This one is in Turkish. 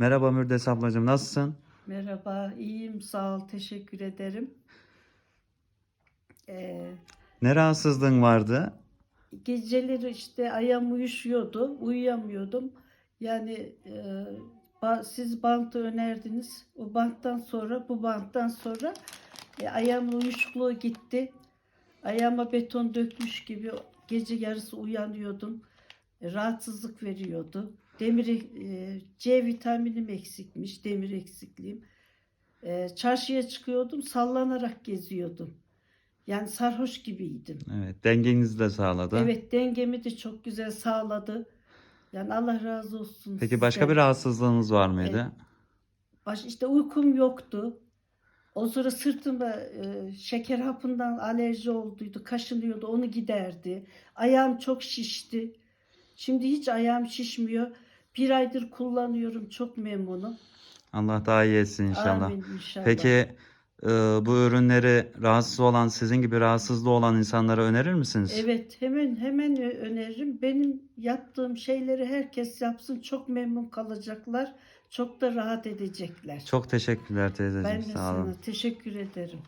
Merhaba Mürdes ablacığım nasılsın? Merhaba, iyiyim. Sağ ol, teşekkür ederim. Ee, Ne rahatsızlığın vardı? geceleri işte ayağım uyuşuyordu, uyuyamıyordum. Yani e, ba- siz bantı önerdiniz. O banttan sonra, bu banttan sonra e, ayağımın uyuşukluğu gitti. Ayağıma beton dökmüş gibi gece yarısı uyanıyordum. E, rahatsızlık veriyordu. Demir, e, C vitaminim eksikmiş, demir eksikliğim. E, çarşıya çıkıyordum, sallanarak geziyordum. Yani sarhoş gibiydim. Evet, dengenizi de sağladı. Evet dengemi de çok güzel sağladı. Yani Allah razı olsun. Peki başka sizden. bir rahatsızlığınız var mıydı? Baş, işte uykum yoktu. O sıra sırtımda e, şeker hapından alerji olduydu. Kaşınıyordu. Onu giderdi. Ayağım çok şişti. Şimdi hiç ayağım şişmiyor. Bir aydır kullanıyorum. Çok memnunum. Allah daha iyi etsin inşallah. Amin inşallah. Peki e, bu ürünleri rahatsız olan, sizin gibi rahatsızlığı olan insanlara önerir misiniz? Evet hemen hemen öneririm. Benim yaptığım şeyleri herkes yapsın. Çok memnun kalacaklar. Çok da rahat edecekler. Çok teşekkürler teyzeciğim. ben de Sağ olun. sana teşekkür ederim.